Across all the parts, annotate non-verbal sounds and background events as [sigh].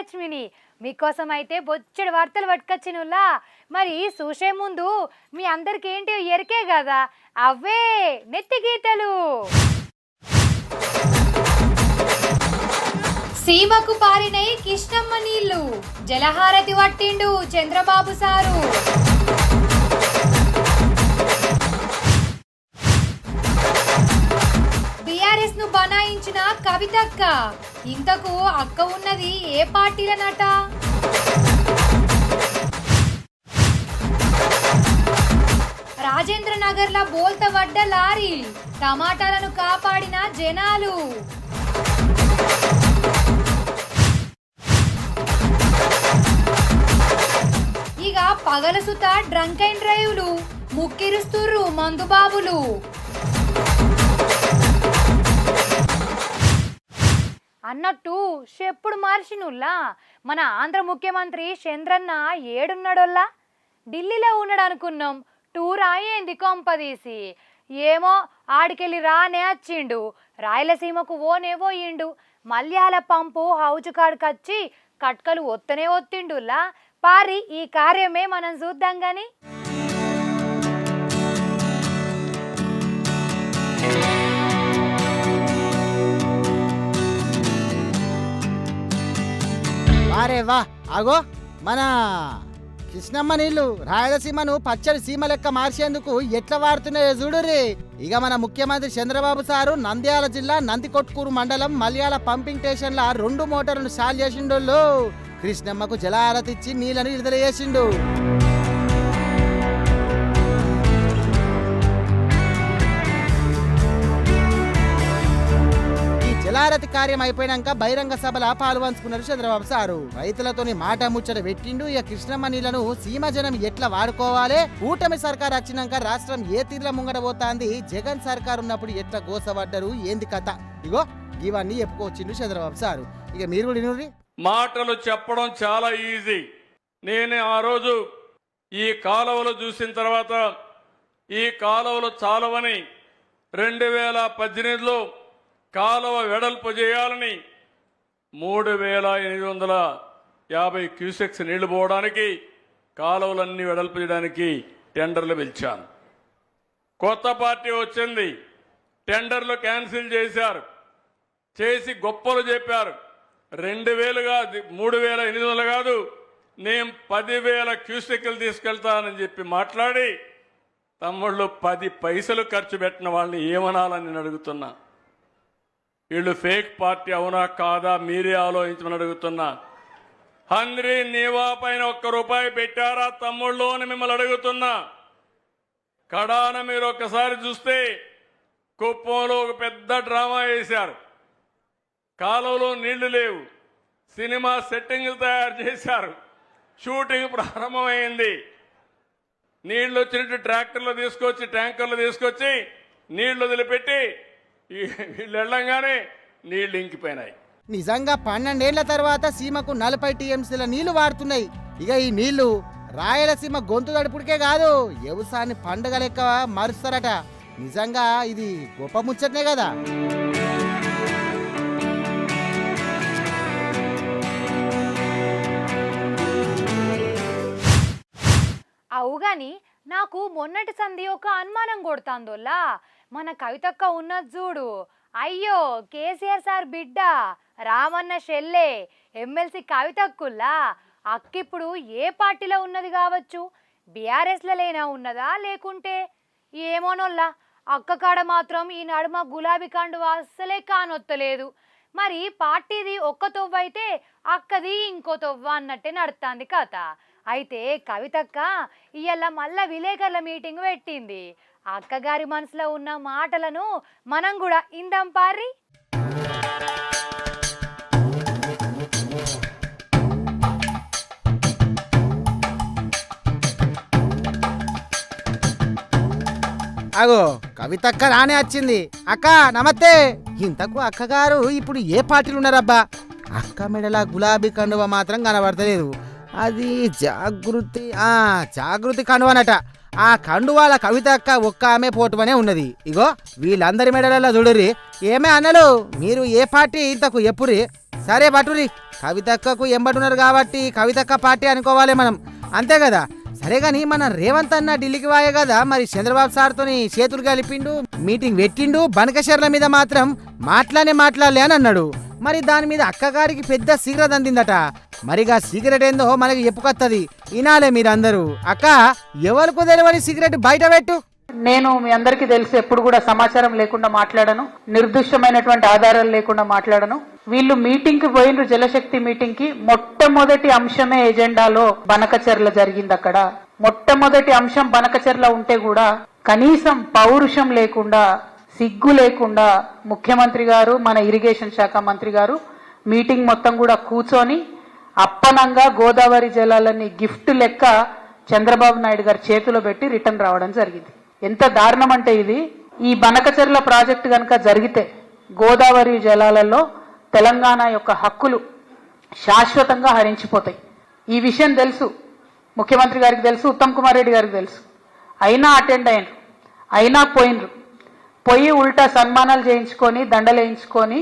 లక్ష్మిని మీకోసం అయితే బొచ్చడి వార్తలు పట్టుకొచ్చినులా మరి చూసే ముందు మీ అందరికి ఏంటి ఎరికే కదా? అవే నెత్తి గీతలు. సీమకు పారినై కృష్ణమ్మ నీళ్ళు జలహారతి పట్టిండు చంద్రబాబు సారు. బీఆర్ఎస్ను బనాయించిన కవితక్క. ఇంతకు అక్క ఉన్నది ఏ పార్టీలనట రాజేంద్ర నగర్ ల బోల్త వడ్డ లారీ టమాటాలను కాపాడిన జనాలు. ఇక పగలసుత డ్రంక్ అండ్ డ్రైవ్లు ముక్కిరుస్తుర్రు మందుబాబులు. అన్నట్టు చెప్పుడు మార్చినుల్లా మన ఆంధ్ర ముఖ్యమంత్రి చంద్రన్న ఏడున్నాడోల్లా? ఢిల్లీలో ఉన్నాడు అనుకున్నాం టూర్ అయ్యింది కొంపదీసి. ఏమో ఆడికెళ్ళి రానే వచ్చిండు రాయలసీమకు ఓనే పోయిండు. మల్యాల పంపు హౌజు కాడికొచ్చి కట్కలు ఒత్తనే ఒత్తిండుల్లా. పారి ఈ కార్యమే మనం చూద్దాం కానీ అరే వా అగో మన కృష్ణమ్మ నీళ్ళు రాయలసీమను పచ్చడి సీమ లెక్క మార్చేందుకు ఎట్లా వాడుతున్నాయో చూడురి ఇక మన ముఖ్యమంత్రి చంద్రబాబు సారు నంద్యాల జిల్లా నందికొట్కూరు మండలం మలయాళ పంపింగ్ స్టేషన్ల రెండు మోటార్లను సాల్ చేసిండోళ్ళు. కృష్ణమ్మకు జలారతిచ్చి నీళ్ళను విడుదల చేసిండు. ఈ కార్యం అయిపోయినాక బహిరంగ సభల పాల్పంచుకున్నారు చంద్రబాబు సారు. రైతులతోని మాట ముచ్చట పెట్టిండు ఇక కృష్ణమ్మ నీళ్ళను సీమ జనం ఎట్లా వాడుకోవాలి? కూటమి సర్కార్ వచ్చినాక రాష్ట్రం ఏ తీర్ల ముంగడ పోతాంది? జగన్ సర్కార్ ఉన్నప్పుడు ఎట్లా గోసపడ్డరు? ఏంది కథ? ఇగో ఇవన్నీ చెప్పుకోవచ్చిండు చంద్రబాబు సారు. ఇక మీరు కూడా మాటలు చెప్పడం చాలా ఈజీ. నేను ఆ రోజు ఈ కాలువలు చూసిన తర్వాత ఈ కాలువలు చాలవని రెండు వేల పద్దెనిమిదిలో కాలువ వెడల్పు చేయాలని మూడు వేల ఎనిమిది వందల యాభై క్యూసెక్స్ నీళ్ళు పోవడానికి కాలువలన్నీ వెడల్పు చేయడానికి టెండర్లు పిలిచాను కొత్త పార్టీ వచ్చింది. టెండర్లు క్యాన్సిల్ చేశారు. చేసి గొప్పలు చెప్పారు. రెండు వేలు కాదు మూడు వేల ఎనిమిది వందలు కాదు నేను పదివేల క్యూసెక్లు తీసుకెళ్తానని చెప్పి మాట్లాడి తమ్ముళ్ళు పది పైసలు ఖర్చు పెట్టిన వాళ్ళని ఏమనాలని నేను అడుగుతున్నా. వీళ్ళు ఫేక్ పార్టీ అవునా కాదా మీరే ఆలోచించమని అడుగుతున్నా. హంద్రి నీవా పైన ఒక్క రూపాయి పెట్టారా తమ్ముళ్ళు అని మిమ్మల్ని అడుగుతున్నా. కడాన మీరు ఒక్కసారి చూస్తే కుప్పంలో ఒక పెద్ద డ్రామా వేశారు. కాలువలో నీళ్ళు లేవు. సినిమా సెట్టింగ్లు తయారు చేశారు. షూటింగ్ ప్రారంభమైంది. నీళ్ళు వచ్చినట్టు ట్రాక్టర్లు తీసుకొచ్చి ట్యాంకర్లు తీసుకొచ్చి నీళ్ళు వదిలిపెట్టి వీళ్ళు వెళ్ళంగానే నీళ్ళు ఇంకిపోయినాయి. నిజంగా పన్నెండేళ్ళ తర్వాత సీమకు నలభై టీఎంసీల నీళ్ళు వాడుతున్నాయి. ఇక ఈ నీళ్ళు రాయలసీమ గొంతు తడుపుడికే కాదు వ్యవసాయాన్ని పండుగ లెక్క మారుస్తారట. నిజంగా ఇది గొప్ప ముచ్చటనే కదా? అవు గాని నాకు మొన్నటి సంధి ఒక అనుమానం కొడుతాందోల్లా. మన కవితక్క ఉన్నది చూడు. అయ్యో కేసీఆర్ సార్ బిడ్డ రామన్న షెల్లే ఎమ్మెల్సీ కవితక్కుల్లా? అక్కిప్పుడు ఏ పార్టీలో ఉన్నది కావచ్చు? బీఆర్ఎస్లో లేనా ఉన్నదా లేకుంటే? ఏమోనోల్లా అక్క కాడ మాత్రం ఈ నడుమ గులాబీ కండు అస్సలే కానొత్తలేదు. మరి పార్టీది ఒక్క తొవ్వ అయితే అక్కది ఇంకో తొవ్వ అన్నట్టే నడుస్తుంది కథ. అయితే కవితక్క ఇయ్యాల మళ్ళా విలేకరుల మీటింగ్ పెట్టింది. అక్కగారి మనసులో ఉన్న మాటలను మనం కూడా ఇందాం పారి అగో కవితక్క రానే వచ్చింది. అక్క నమస్తే. ఇంతకు అక్కగారు ఇప్పుడు ఏ పార్టీలు ఉన్నారబ్బా అక్క మెడల గులాబీ కండువ మాత్రం కనబడతలేదు. అది జాగృతి ఆ జాగృతి కండువనట. ఆ కండువాల కవిత అక్క ఒక్క ఆమె పోటువనే ఉన్నది. ఇగో వీళ్ళందరి మెడలలో చూడుర్రి. ఏమే అన్నలు మీరు ఏ పార్టీ ఇంతకు ఎప్పురి సరే బటురి కవితక్కకు ఎంబటున్నారు కాబట్టి కవితక్క పార్టీ అనుకోవాలి మనం. అంతే కదా? సరే కానీ మన రేవంత్ అన్న ఢిల్లీకి వాయే కదా? మరి చంద్రబాబు సార్తోని చేతులు కలిపిండు మీటింగ్ పెట్టిండు బనకశర్ల మీద మాత్రం మాట్లానే మాట్లాడలే అని అన్నాడు. మరి దాని మీద అక్కగారికి పెద్ద సిగరెట్ అందిందట. మరిగా సిగరెట్ ఏందో మనకి చెప్పుకొత్తది. వినాలే మీరందరూ. అక్క ఎవరికి తెలియని సిగరెట్ బయట పెట్టు. నేను మీ అందరికీ తెలిసి ఎప్పుడు కూడా సమాచారం లేకుండా మాట్లాడను. నిర్దిష్టమైనటువంటి ఆధారాలు లేకుండా మాట్లాడను. వీళ్ళు మీటింగ్కి పోయినరు జలశక్తి మీటింగ్కి మొట్టమొదటి అంశమే ఎజెండాలో బనకచర్ల జరిగింది అక్కడ. మొట్టమొదటి అంశం బనకచర్ల ఉంటే కూడా కనీసం పౌరుషం లేకుండా సిగ్గు లేకుండా ముఖ్యమంత్రి గారు మన ఇరిగేషన్ శాఖ మంత్రి గారు మీటింగ్ మొత్తం కూడా కూర్చొని అప్పనంగా గోదావరి జలాలని గిఫ్ట్ లెక్క చంద్రబాబు నాయుడు గారి చేతిలో పెట్టి రిటర్న్ రావడం జరిగింది. ఎంత దారుణం అంటే ఇది. ఈ బనకచెర్ల ప్రాజెక్టు కనుక జరిగితే గోదావరి జలాలలో తెలంగాణ యొక్క హక్కులు శాశ్వతంగా హరించిపోతాయి. ఈ విషయం తెలుసు. ముఖ్యమంత్రి గారికి తెలుసు ఉత్తమ్ కుమార్ రెడ్డి గారికి తెలుసు. అయినా అటెండ్ అయినరు. అయినా పోయినరు. పోయి ఉల్టా సన్మానాలు చేయించుకొని దండలేయించుకొని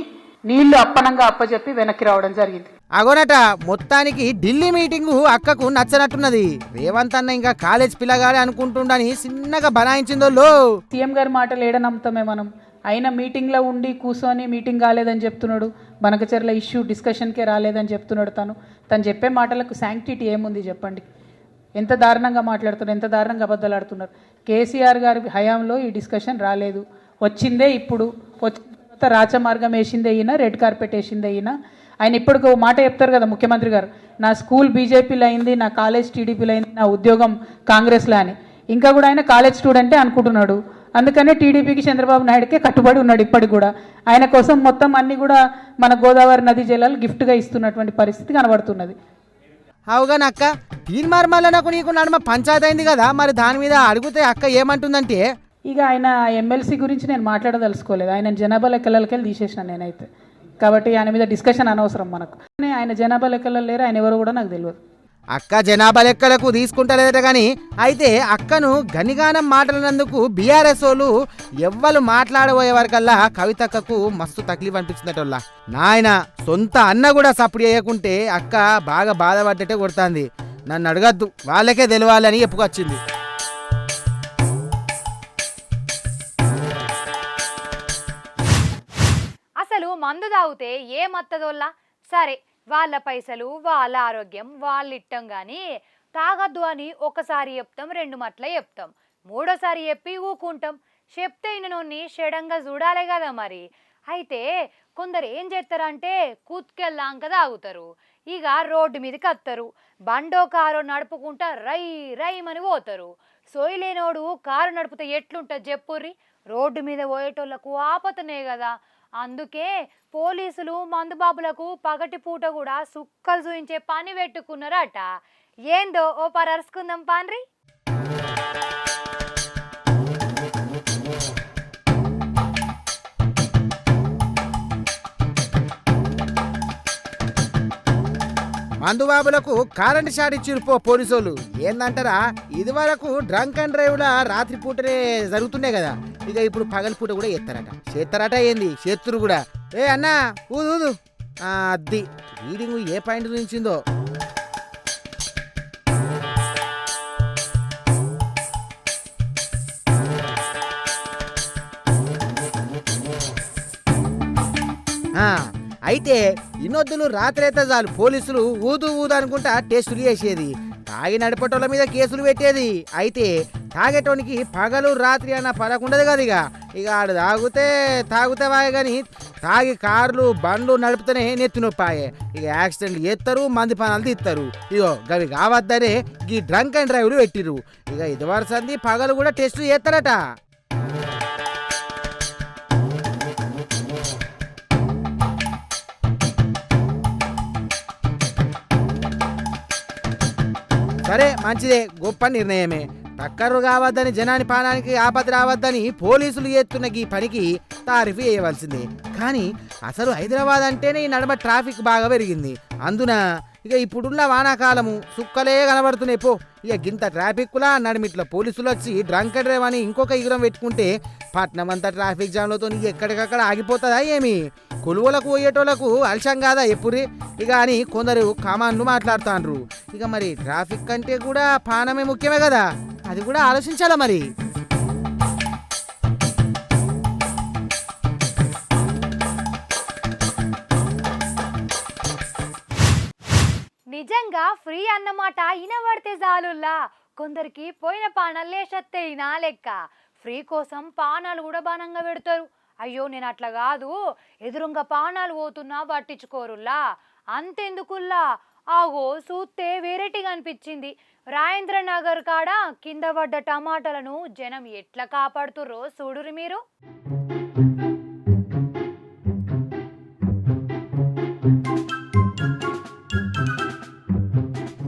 నీళ్ళు అప్పనంగా అప్పచెప్పి వెనక్కి రావడం జరిగింది. అగోనట మొత్తానికి ఢిల్లీ మీటింగు అక్కకు నచ్చనట్టున్నది. రేవంత్ అన్న ఇంకా కాలేజ్ పిల్లగాడే అనుకుంటుండని చిన్నగా బనాయించిందో లో సీఎం గారి మాటలు ఏడ నమ్ముతామే మనం? అయినా మీటింగ్లో ఉండి కూర్చొని మీటింగ్ కాలేదని చెప్తున్నాడు. బనకచెర్ల ఇష్యూ డిస్కషన్కే రాలేదని చెప్తున్నాడు తను. తను చెప్పే మాటలకు శాంక్టిటీ ఏముంది చెప్పండి. ఎంత దారుణంగా మాట్లాడుతున్నారు ఎంత దారుణంగా అబద్ధాలు ఆడుతున్నారు. కేసీఆర్ గారి హయాంలో ఈ డిస్కషన్ రాలేదు. వచ్చిందే ఇప్పుడు. వచ్చిన తర్వాత రాచమార్గం వేసిందే అయినా రెడ్ కార్పెట్ వేసిందే అయినా ఆయన ఇప్పుడు మాట చెప్తారు కదా ముఖ్యమంత్రి గారు నా స్కూల్ బీజేపీలో అయింది నా కాలేజ్ టీడీపీలో అయింది నా ఉద్యోగం కాంగ్రెస్లో అని. ఇంకా కూడా ఆయన కాలేజ్ స్టూడెంటే అనుకుంటున్నాడు. అందుకనే టీడీపీకి చంద్రబాబు నాయుడుకే కట్టుబడి ఉన్నాడు ఇప్పటికి కూడా. ఆయన కోసం మొత్తం అన్ని కూడా మన గోదావరి నది జలాలు గిఫ్ట్గా ఇస్తున్నటువంటి పరిస్థితి కనబడుతున్నది. అవుగాని అక్క తీర్మార్మల్ల నాకు నీకు నడుమ పంచాయతీ అయింది కదా మరి దాని మీద అడిగితే అక్క ఏమంటుందంటే ఇక ఆయన ఎమ్మెల్సీ గురించి నేను మాట్లాడదలుచుకోలేదు. ఆయన జనాభా లెక్కలకెళ్ళి తీసేసిన నేనైతే. కాబట్టి ఆయన మీద డిస్కషన్ అనవసరం మనకు. ఆయన జనాభా లెక్కలలో లేరు ఆయన ఎవరు కూడా నాకు తెలియదు అక్క జనాభా లెక్కలకు తీసుకుంటలేదట కానీ అయితే అక్కను గనిగానం మాట్లాడినందుకు బీఆర్ఎస్ వాళ్ళు ఎవ్వరు మాట్లాడబోయే వరకల్లా కవితక్కకు మస్తు తక్లీఫ్ అనిపించిందట నాయన సొంత అన్న కూడా సప్పుడు చేయకుంటే అక్క బాగా బాధపడ్డట్టే కొడుతుంది. నన్ను అడగద్దు వాళ్ళకే తెలవాలని చెప్పుకొచ్చింది మందు తాగితే ఏమత్తదోల్లా? సరే వాళ్ళ పైసలు వాళ్ళ ఆరోగ్యం వాళ్ళిట్టం కానీ తాగద్దు అని ఒకసారి చెప్తాం రెండు మట్ల చెప్తాం. మూడోసారి చెప్పి ఊకుంటాం. చెప్తే ఇననోన్ని షడంగా చూడాలి కదా మరి. అయితే కొందరు ఏం చేస్తారంటే కూతుకెళ్ళాంక తాగుతారు. ఇక రోడ్డు మీదకి వస్తారు బండో కారో నడుపుకుంటా రై రైమని పోతారు. సోయిలేనోడు కారు నడిపితే ఎట్లుంటుంది చెప్పుర్రి? రోడ్డు మీద పోయేటోళ్ళకు ఆపతనే కదా. అందుకే పోలీసులు మందుబాబులకు పగటి పూట కూడా సుక్కలు చూయించే పని పెట్టుకున్నారట ఏందో ఓ పరర్సుకుందాం పాన్రి మందుబాబులకు కరెంట్ షాట్ ఇచ్చిరు పోలీసులు పోలీసోళ్ళు. ఏందంటారా? ఇది వరకు డ్రంక్ అండ్ డ్రైవ్ లా రాత్రి పూటనే జరుగుతుండే కదా. ఇక ఇప్పుడు పగలపూట కూడా ఎత్తారట. చేస్తారట ఏంది? చేతురు కూడా. ఏ అన్నా ఊదు ఊదు. ఆ, అద్ది రీడింగ్ ఏ పాయింట్ నుంచిందో. ఆ, అయితే ఇన్నొద్దులు రాత్రైతే చాలు. పోలీసులు ఊదు ఊదు అనుకుంటా టెస్టులు చేసేది. తాగి నడిపేటోళ్ళ మీద కేసులు పెట్టేది. అయితే తాగేటోనికి పగలు రాత్రి అన్న పడకుండదు కదా ఇక. ఇక ఆడు తాగితే తాగితే వాయే కానీ తాగి కార్లు బండ్లు నడిపితేనే నెత్తి నొప్పాయే. ఇక యాక్సిడెంట్లు చేస్తారు మంది పనులు తీస్తారు ఇగో గవి కావద్దనే ఈ డ్రంక్ అండ్ డ్రైవ్లు పెట్టిరు ఇక ఇది వరసంది పగలు కూడా టెస్టులు చేస్తారట సరే మంచిదే గొప్ప నిర్ణయమే. టక్కరు కావద్దని జనాని పానానికి ఆపద రావద్దని పోలీసులు చేస్తున్న ఈ పనికి తారీఫ్ చేయవలసింది కానీ అసలు హైదరాబాద్ అంటేనే ఈ నడమ ట్రాఫిక్ బాగా పెరిగింది. అందున ఇక ఇప్పుడున్న వానాకాలము సుక్కలే కనబడుతున్నాయి. పో ఇక గింత ట్రాఫిక్లా నడిమిట్ల పోలీసులు వచ్చి డ్రంక్ డ్రైవ్ అని ఇంకొక ఎగురం పెట్టుకుంటే పట్నం అంతా ట్రాఫిక్ జామ్లతో ఎక్కడికక్కడ ఆగిపోతుందా ఏమి? కొలువులకు పోయేటోళ్ళకు అలసం కాదా ఎప్పుడే ఇక అని కొందరు కామాన్లు మాట్లాడుతాండ్రు. ఇక మరి ట్రాఫిక్ కంటే కూడా పానమే ముఖ్యమే కదా. అది కూడా ఆలోచించాలా మరి? నిజంగా ఫ్రీ అన్నమాట ఇనబడితే చాలుల్లా. కొందరికి పోయిన పానాలు లేచత్తే ఇనా లెక్క. ఫ్రీ కోసం పానాలు కూడా బాణంగా పెడతారు. అయ్యో నేను అట్లా కాదు. ఎదురుంగా పానాలు పోతున్నా పట్టించుకోరులా అంతెందుకుల్లా? ఆగో చూస్తే వేరేటిగా అనిపించింది రాయేంద్ర నగర్ కాడ కింద పడ్డ టమాటాలను జనం ఎట్లా కాపాడుతుర్రో చూడురు మీరు?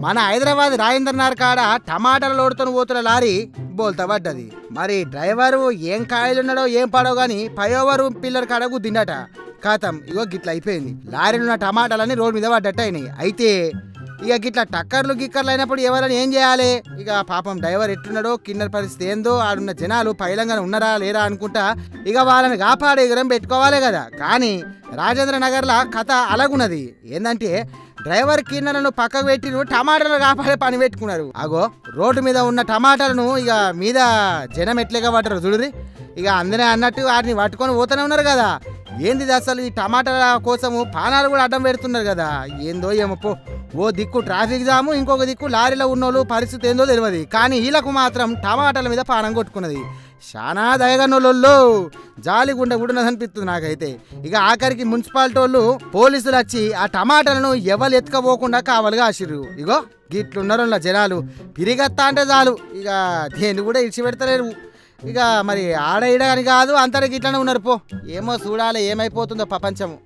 మన హైదరాబాద్ రాజేంద్ర నగర్ కాడ టమాటాల లోడుతో పోతున్న లారీ బోల్తా పడ్డది. మరి డ్రైవరు ఏం కాయలున్నాడో ఏం పడో గాని పయోవరు పిల్లర్ కాడ గుద్దిండట. కాతం ఇగో గిట్ల అయిపోయింది. లారీలో ఉన్న టమాటాలన్నీ రోడ్డు మీద పడ్డట్టు అయినాయి. అయితే ఇక గిట్ల టక్కర్లు గిక్కర్లు అయినప్పుడు ఎవరైనా ఏం చేయాలి? ఇక పాపం డ్రైవర్ ఎట్టున్నాడో కిన్నర్ పరిస్థితి ఏందో ఆడున్న జనాలు పైలంగానే ఉన్నారా లేరా అనుకుంటా ఇక వాళ్ళని కాపాడే ఎగరం పెట్టుకోవాలి కదా. కానీ రాజేంద్ర నగర్ల కథ అలాగున్నది ఏందంటే డ్రైవర్ కిన్నెలను పక్కకు పెట్టి టమాటాలు కాపాడే పని పెట్టుకున్నారు. అగో రోడ్డు మీద ఉన్న టమాటాలను ఇక మీద జనం ఎట్లేగా పట్టారు చూడురి ఇక అందరే అన్నట్టు వాటిని పట్టుకొని పోతూనే ఉన్నారు కదా. ఏంది అసలు ఈ టమాటాల కోసము పానాలు కూడా అడ్డం పెడుతున్నారు కదా? ఏందో ఏమో పో. ఓ దిక్కు ట్రాఫిక్ జాము ఇంకొక దిక్కు లారీలో ఉన్నోళ్ళు పరిస్థితి ఏందో తెలియదు. కానీ వీళ్ళకు మాత్రం టమాటాల మీద పానం కొట్టుకున్నది. చాలా దయగనోళ్ళు జాలి గుండె కూడా అనిపిస్తుంది నాకైతే. ఇక ఆఖరికి మున్సిపాలిటీ వాళ్ళు పోలీసులు వచ్చి ఆ టమాటాలను ఎవరు ఎత్తుకపోకుండా కావాలిగా ఆశిర్రు ఇగో గిట్లున్నారు జనాలు. పిరిగత్తా అంటే చాలు. ఇక దేని కూడా ఇడిచిపెడతలేరు. ఇక మరి ఆడ ఈడ అని కాదు అంతటి గిట్లనే ఉన్నారు పో. ఏమో చూడాలి ఏమైపోతుందో ప్రపంచము.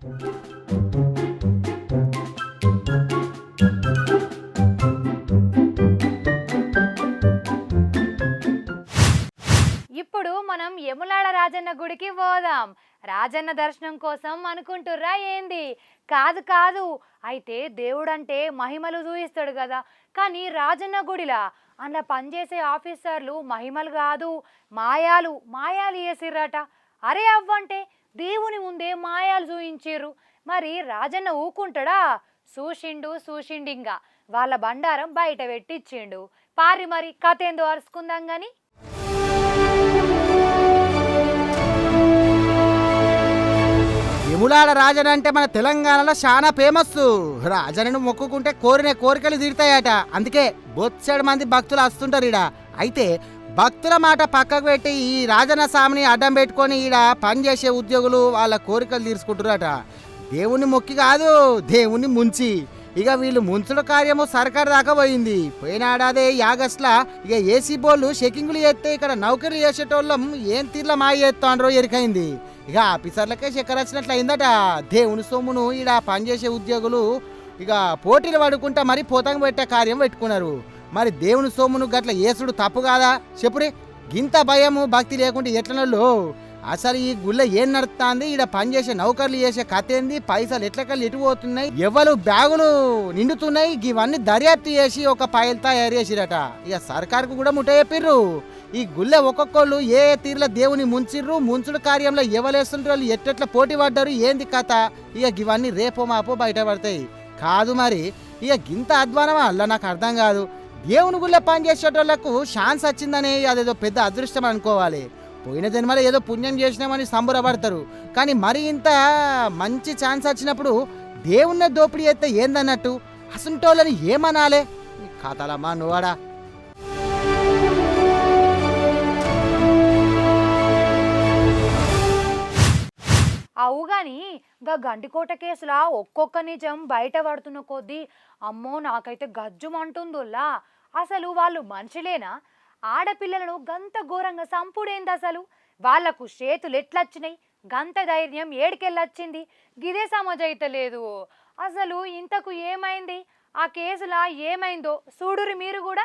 ఇప్పుడు మనం యములాడ రాజన్న గుడికి పోదాం. రాజన్న దర్శనం కోసం అనుకుంటుర్రా ఏంది? కాదు కాదు. అయితే దేవుడంటే మహిమలు చూయిస్తాడు కదా. కానీ రాజన్న గుడిలా? అన్న పనిచేసే ఆఫీసర్లు మహిమలు కాదు మాయాలు మాయాలు వేసిర్రట అరే అవ్వంటే దేవుని ముందే మాయాలు చూయించిర్రు. మరి రాజన్న ఊకుంటాడా? చూసిండు సూషిండింగా వాళ్ళ బండారం బయట పెట్టిచ్చిండు. పారి మరి కథ ఏందో అరుచుకుందాం కానీ వేములాడ రాజన్ అంటే మన తెలంగాణలో చాలా ఫేమస్ రాజనను మొక్కుకుంటే కోరిన కోరికలు తీరుతాయట. అందుకే బొచ్చెడు మంది భక్తులు వస్తుంటారు ఈడ. అయితే భక్తుల మాట పక్కకు పెట్టి ఈ రాజన స్వామిని అడ్డం పెట్టుకొని ఈడ పనిచేసే ఉద్యోగులు వాళ్ళ కోరికలు తీర్చుకుంటున్నారట. దేవుని మొక్కి కాదు దేవుని ముంచి. ఇక వీళ్ళు ముంచుడు కార్యము సర్కార్ దాకా పోయింది. పోయినాడాదే ఆగస్ట్లా ఇక ఏసీ బోళ్ళు చెకింగ్లు చేస్తే ఇక్కడ నౌకరీ చేసేటోళ్ళం ఏం తీర్ల మాయ చేస్తాండ్రో ఎరికైంది. ఇక ఆఫీసర్లకే చక్కెర వచ్చినట్లు అయిందట దేవుని సొమ్మును ఈడ పనిచేసే ఉద్యోగులు ఇక పోటీలు పడుకుంటా మరి పోతంగ పెట్టే కార్యం పెట్టుకున్నారు. మరి దేవుని సొమ్మును గట్ల ఏసుడు తప్పు కాదా? చెప్పురే గింత భయము భక్తి లేకుంటే ఎట్లనో అసలు ఈ గుళ్ళ ఏం నడుస్తుంది? ఈడ పనిచేసే నౌకర్లు చేసే కథ ఏంది పైసలు ఎట్లకెళ్ళి ఎటు పోతున్నాయి ఎవరు బ్యాగులు నిండుతున్నాయి? ఇవన్నీ దర్యాప్తు చేసి ఒక పైలు తయారు చేసిరట. ఇక సర్కార్కు కూడా ముట్ట చెప్పిర్రు ఈ గుళ్ళె ఒక్కొక్కళ్ళు ఏ ఏ తీరులో దేవుని ముంచిర్రు? ముంచుడు కార్యంలో ఎవలేస్తుంటారు వాళ్ళు ఎట్టెట్లా పోటీ పడ్డారు? ఏంది కథ? ఇక ఇవన్నీ రేపో మాపో బయటపడతాయి. కాదు మరి ఇక గింత అధ్వానమా? అల్ల నాకు అర్థం కాదు. దేవుని గుళ్ళ పని చేసేటోళ్ళకు ఛాన్స్ వచ్చిందని అదేదో పెద్ద అదృష్టం అనుకోవాలి. పోయిన జన్మలో ఏదో పుణ్యం చేసినామని సంబరపడతారు. కానీ మరి ఇంత మంచి ఛాన్స్ వచ్చినప్పుడు దేవుణ్ణి దోపిడీ చేస్తే ఏందన్నట్టు? అసంటోళ్ళని ఏమనాలే? కథలమ్మా నువ్వాడా? నువ్వాడా కానీ గా గండికోట కేసులా ఒక్కొక్క నిజం బయట పడుతున్న కొద్దీ అమ్మో నాకైతే గజ్జుమంటుందిలా అసలు వాళ్ళు మనుషులేనా? ఆడపిల్లలను గంత ఘోరంగా సంపుడేంది అసలు? వాళ్ళకు చేతులు ఎట్లొచ్చినాయి? గంత ధైర్యం ఏడికెళ్ళొచ్చింది? గిదే సమజైతలేదు అసలు ఇంతకు ఏమైంది? ఆ కేసులా ఏమైందో? చూడురి మీరు కూడా?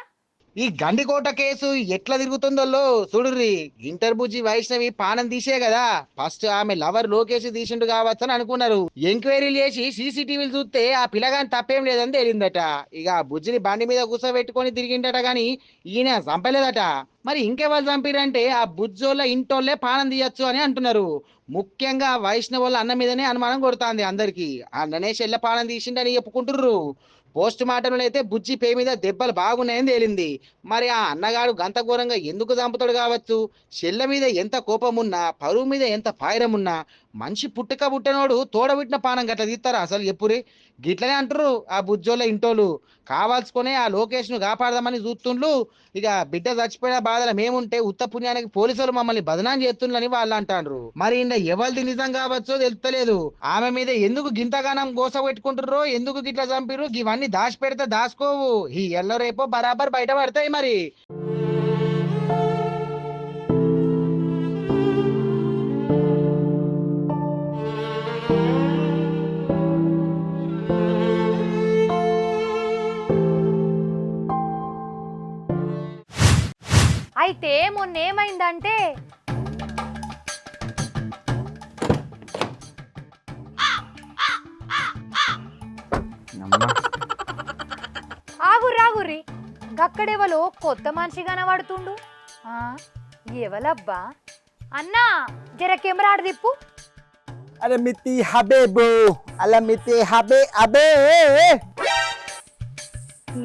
ఈ గండికోట కేసు ఎట్లా తిరుగుతుందో చూడుర్రి ఇంటర్ బుజ్జి వైష్ణవి పానం తీసే కదా. ఫస్ట్ ఆమె లవర్ లోకేష్ తీసిండు కావచ్చు అని అనుకున్నారు. ఎంక్వైరీలు చేసి సీసీటీవీలు చూస్తే ఆ పిల్లగాని తప్పేం లేదని తేలిందట. ఇక బుజ్జిని బండి మీద కూర్చోబెట్టుకొని తిరిగిండట గాని ఈయన చంపలేదట. మరి ఇంకెవరు చంపిరంటే ఆ బుజ్జోళ్ళ ఇంటోళ్ళే పానం తీయచ్చు అని అంటున్నారు. ముఖ్యంగా వైష్ణవుల అన్న మీదనే అనుమానం కొడుతుంది అందరికి. అన్ననే చెల్లె పానం తీసిండని చెప్పుకుంటుర్రు. పోస్ట్ మార్టంలో అయితే బుజ్జి పే మీద దెబ్బలు బాగున్నాయని తేలింది. మరి ఆ అన్నగాడు గంత ఘోరంగా ఎందుకు చంపుతాడు కావచ్చు? చెల్ల మీద ఎంత కోపం ఉన్నా పరువు మీద ఎంత పాయరం ఉన్నా మనిషి పుట్టుక పుట్టినోడు తోడబుట్టిన పానం గట్ల తీస్తారా అసలు ఎప్పురి? గిట్లనే అంటారు ఆ బుజ్జోళ్ళ ఇంటోళ్ళు. కావాల్సుకునే ఆ లోకేష్ను కాపాడదామని చూస్తుండ్లు. ఇక బిడ్డ చచ్చిపోయిన బాధలు మేముంటే ఉత్త పుణ్యానికి పోలీసులు మమ్మల్ని బదనాం చేస్తుండ్రని వాళ్ళు అంటారు మరి ఇంత ఎవరిది నిజం కావచ్చో తెలుస్తలేదు ఆమె మీద ఎందుకు గింతగానం గోస పెట్టుకుంటారో ఎందుకు గిట్లా చంపిరు ఇవన్నీ దాచి పెడితే దాచుకోవు. ఈ ఎల్లో రేపో బరాబర్ బయట పడతాయి మరి. అయితే మొన్న ఏమైందంటే ఆగుర్రి ఆగుర్రి. గక్కడెవలో కొత్త మనిషి కనబడుతుండు? ఆ, ఎవలబ్బా? అన్నా జర కెమెరా ఆడ తిప్పు. అరే మితి హబే బో అలా మితి హబే అబే.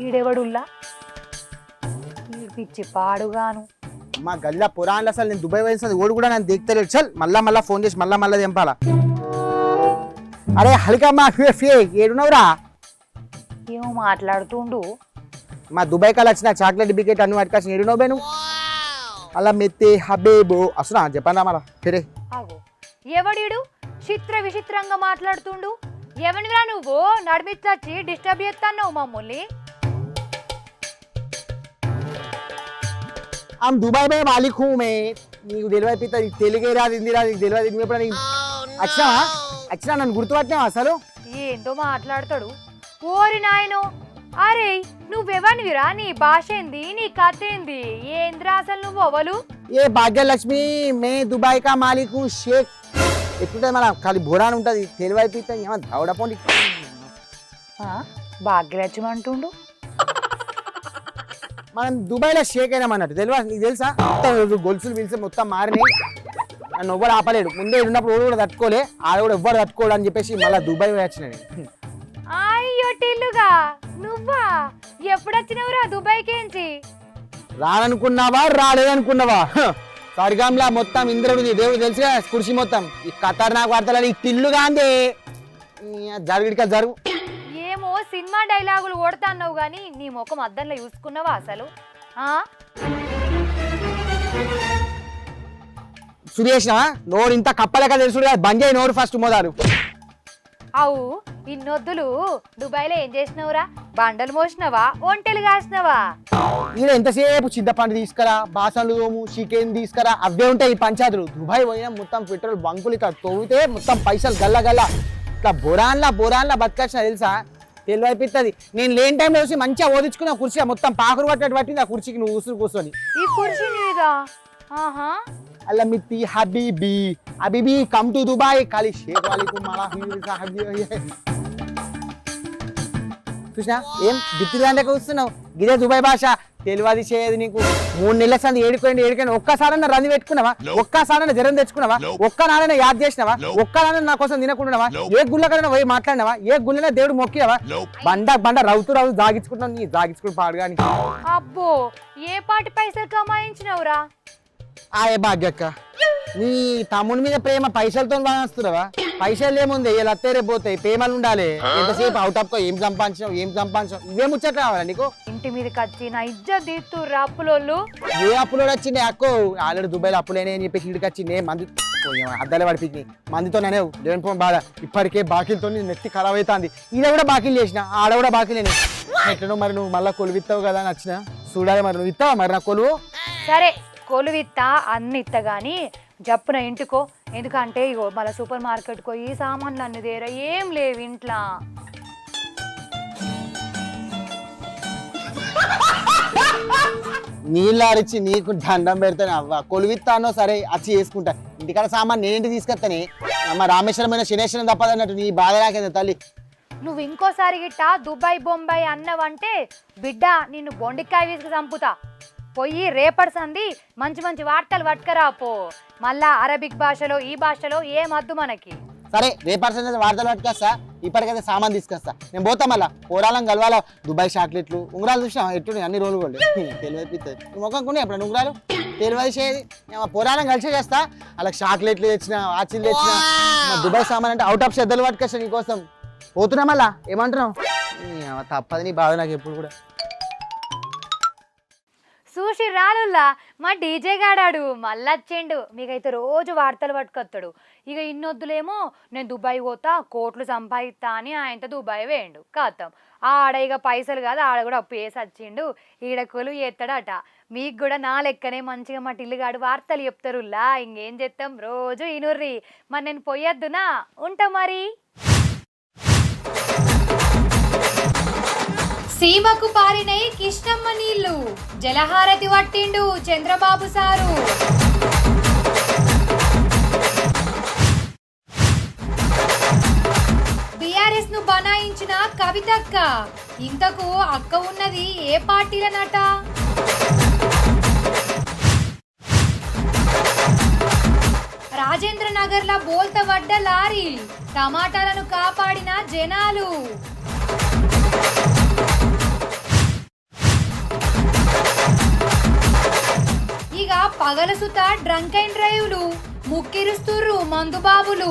ఈడెవడుల్లా? పిచ్చి పాడుగాను. మా గల్లా పురాణాలు అసలు నేను దుబాయ్ పోయిన ఓడి కూడా నేను దిగుతలేదు చల్ మళ్ళా మళ్ళా ఫోన్ చేసి మళ్ళా మళ్ళా దింపాలా? అరే హల్కా మా ఏడునవురా ఏమో మాట్లాడుతుండు. మా దుబాయ్ కాల్ వచ్చిన చాక్లెట్ బికెట్ అన్ని పట్టుకొచ్చిన ఏడునవు బే నువ్వు? అలా మెత్తే హబేబో అసలు చెప్పండి మరా ఆగు. ఎవడీడు? చిత్ర విచిత్రంగా మాట్లాడుతుండు. ఎవనిరా నువ్వు? నడిమిచ్చచ్చి డిస్టర్బ్ చేస్తాన్నావు మమ్మల్ని. ఆమె దుబాయ్ పోయే మాలిక్ మే నీకు తెలియదు పిత తెలుగే రాదు హిందీ రాదు నీకు తెలియదు నీకు ఎప్పుడు నీకు అచ్చా అచ్చా నన్ను గుర్తుపట్టినావు అసలు ఏంటో మాట్లాడతాడు ఓరి నాయనో అరే నువ్వెవనివిరా నీ భాష ఏంది నీ కథ ఏంది ఏంద్రా అసలు నువ్వు ఎవలు ఏ భాగ్యలక్ష్మి మే దుబాయ్ కా మాలికు షేక్ ఎట్లుంటుంది మన ఖాళీ బురాన్ ఉంటుంది తెలివైపోతుంది ఏమో దవడపోండి భాగ్యలక్ష్మి అంటుండు మనం దుబాయ్లో షేక్ అయినామన్నట్టు తెలియదు నీకు తెలుసా? మొత్తం గొలుసులు పిలిచి మొత్తం మారినాయి. నన్ను ఎవ్వరు ఆపలేడు. ముందే ఉన్నప్పుడు కూడా తట్టుకోలే. ఆడ కూడా ఎవ్వరు తట్టుకోడు అని చెప్పేసి మళ్ళీ దుబాయ్ వచ్చిన. అయ్యో టిల్లుగా. నువ్వా? రాననుకున్నావా? రాలేదనుకున్నావా! స్వర్గంలా మొత్తం ఇంద్రుడిది దేవుడు తెలుసుగా? కుర్చీ మొత్తం. ఈ ఖతర్నాక్ వార్తలని ఈ తిల్లు గాంధీ జరుగుడిక జరుగు. సినిమా డైలాగులు కొడతాన్నావు గాని నీ ముఖం అద్దంలో చూసుకున్నావా అసలు? ఆ? సురేష్నా నోరు ఇంత కప్పలేక బంద్ చేయి నోరు ఫస్ట్ మోదారు అవు ఇన్నొద్దులు. దుబాయ్లో ఏం చేసినవురా? బండలు మోసినవా? ఒంటెలు కాసినవా? ఈయన ఎంతసేపు చింతపండు తీసుకురా బాసన్లు తోము చికెన్ తీసుకురా అవే ఉంటాయి ఈ పంచాయతీలు. దుబాయ్ పోయినా మొత్తం పెట్రోల్ బంకులు ఇక్కడ తోగితే మొత్తం పైసలు గల్ల గల్ల ఇట్లా బొరాన్లా బొరాన్లా బతకచ్చిన తెలుసా? తెలివైపిస్తుంది నేను లేని టైంలో చూసి మంచిగా ఓదించుకున్న కుర్చీ మొత్తం పాకురు పట్టినట్టు పట్టింది ఆ కుర్చీకి నువ్వు కూర్చుని కూర్చొని. ఈ కుర్చీ నీదా? ఆహా. హబీబీ హబీబీ కమ్ టు దుబాయ్ ఖాళీ షేక్ వాలేకుం మలా చూసినా? ఏం? బిత్తిరి దాంట్లో కూర్చున్నావు గిదే దుబాయ్ భాష. తెలియదు చేయదు నీకు? మూడు నెలల సంది ఏడుకోండి ఏడుకోండి ఒక్కసారన్నా రంది పెట్టుకున్నావా? ఒక్కసారన్నా జ్వరం తెచ్చుకున్నావా? ఒక్క నాడైనా యాద్ చేసినావా? ఒక్క నాడైనా నా కోసం తినకుండావా? ఏ గుళ్ళ కన్నా పోయి మాట్లాడినావా? ఏ గుళ్ళైనా దేవుడు మొక్కినావా? బండ బండ రౌతు రౌతు దాగించుకుంటున్నావు నీ దాగించుకుని పాడుగాని అబ్బో ఏ పాటి పైసలు కమాయించినవురా? ఆయే భాగ్యక్క నీ తమ్ముని మీద ప్రేమ పైసలతో బాగా పైసలు ఏముంది? ఇలా అత్తే రేపు పోతాయి? ప్రేమలు ఉండాలి. ఎంతసేపు అవుట్ ఆఫ్ ఏం సంపాదించావు ఏం సంపాదించావు ఇవే ముచ్చట కావాలా నీకు? ఇంటి మీదకి వచ్చి నా ఇజ్జత్ తీస్తుర్రా అప్పులోళ్ళు ఏ అప్పులో వచ్చింది అక్కో? ఆల్రెడీ దుబాయ్లో అప్పులేనే అని చెప్పేసి ఇడికి వచ్చింది మంది? అద్దాలే పడిపింది మందితో నేనే లేనిపోయిన బాధ. ఇప్పటికే బాకీలతో నీ నెత్తి ఖరాబ్ అవుతుంది ఈడ కూడా బాకీలు చేసిన? ఆడ కూడా బాకీలేని ఎట్లనో మరి నువ్వు మళ్ళీ కొలువు ఇస్తావు కదా అని వచ్చిన చూడాలి మరి నువ్వు ఇస్తావా మరి నా కొలువు? సరే కొలువిత్తా అన్ని ఇత్త గాని జప్పున ఇంటికో. ఎందుకంటే ఇగో మళ్ళీ సూపర్ మార్కెట్ పోయి సామాన్లు అన్ని దేరా ఏం లేవు ఇంట్లో. నీళ్ళారిచ్చి నీకు దండం పెడతాను అవ్వ. కొలువిత్తానో సరే వచ్చి చేసుకుంటా. ఇంటికాడ సామాన్ నేనేంటి తీసుకొస్తానే. అమ్మ రామేశ్వరమైన శనేశ్వరం తప్పదన్నట్టు నీ బాధ రాకేదా తల్లి. నువ్వు ఇంకోసారి గిట్ట దుబాయ్ బొంబాయి అన్నవంటే బిడ్డ నిన్ను బొండికాయ వేసుకు చంపుతా. పోయి రేపటి సంది మంచి మంచి వార్తలు పట్టుకరా పో. మళ్ళా అరబిక్ భాషలో ఈ భాషలో ఏమద్దు మనకి? సరే రేపటి వార్తలు పట్టుకొస్తా. ఇప్పటికైతే సామాన్ తీసుకొస్తా. నేను పోతా మళ్ళా. పోరాలం కలవాల. దుబాయ్ చాక్లెట్లు. ఉంగరాలు చూసినా ఎట్టు అన్ని రోజులు కూడా [laughs] తెలియపిస్తుంది ముఖం కొన్ని ఎప్పుడు ఉంగరాలు? తెలియదు చేయది పోరాలం కలిసే చేస్తా. అలా చాక్లెట్లు తెచ్చిన వాచిలు తెచ్చిన. దుబాయ్ సామాన్ అంటే అవుట్ ఆఫ్ శ్రద్ధలు పట్టుకొస్తా నీకోసం పోతున్నా మళ్ళా? ఏమంటున్నావు? తప్పదు నీ బాధ నాకు ఎప్పుడు కూడా. చూసి రాలుల్లా. మా డీజే గాడాడు మళ్ళొచ్చిండు మీకైతే రోజు వార్తలు పట్టుకొస్తాడు ఇక ఇన్నొద్దులేమో నేను దుబాయ్ పోతా కోట్లు సంపాదిస్తా అని ఆయనతో దుబాయ్ వేయండు కాతాం. ఆడ ఇక పైసలు కాదు ఆడ కూడా అప్పు వేసి వచ్చిండు ఈడ కొలు ఎత్తాడట మీకు కూడా నా లెక్కనే మంచిగా మా టిల్లుగాడు వార్తలు చెప్తారులా ఇంకేం చేస్తాం రోజు ఇనుర్రి. మరి నేను పోయొద్దునా? ఉంటా మరి. సీమకు పారినై కిష్టమ్మ నీళ్ళు జలహారతి పట్టిండు చంద్రబాబు సారు. బీఆర్ఎస్ను బనాయించిన కవితక్క. ఇంతకు అక్క ఉన్నది ఏ పార్టీలనట రాజేంద్ర నగర్ బోల్త వడ్డ లారీ. టమాటాలను కాపాడిన జనాలు. పగల పగలసుత డ్రంక్ అండ్ డ్రైవ్లు ముక్కిరుస్తుర్రు మందుబాబులు.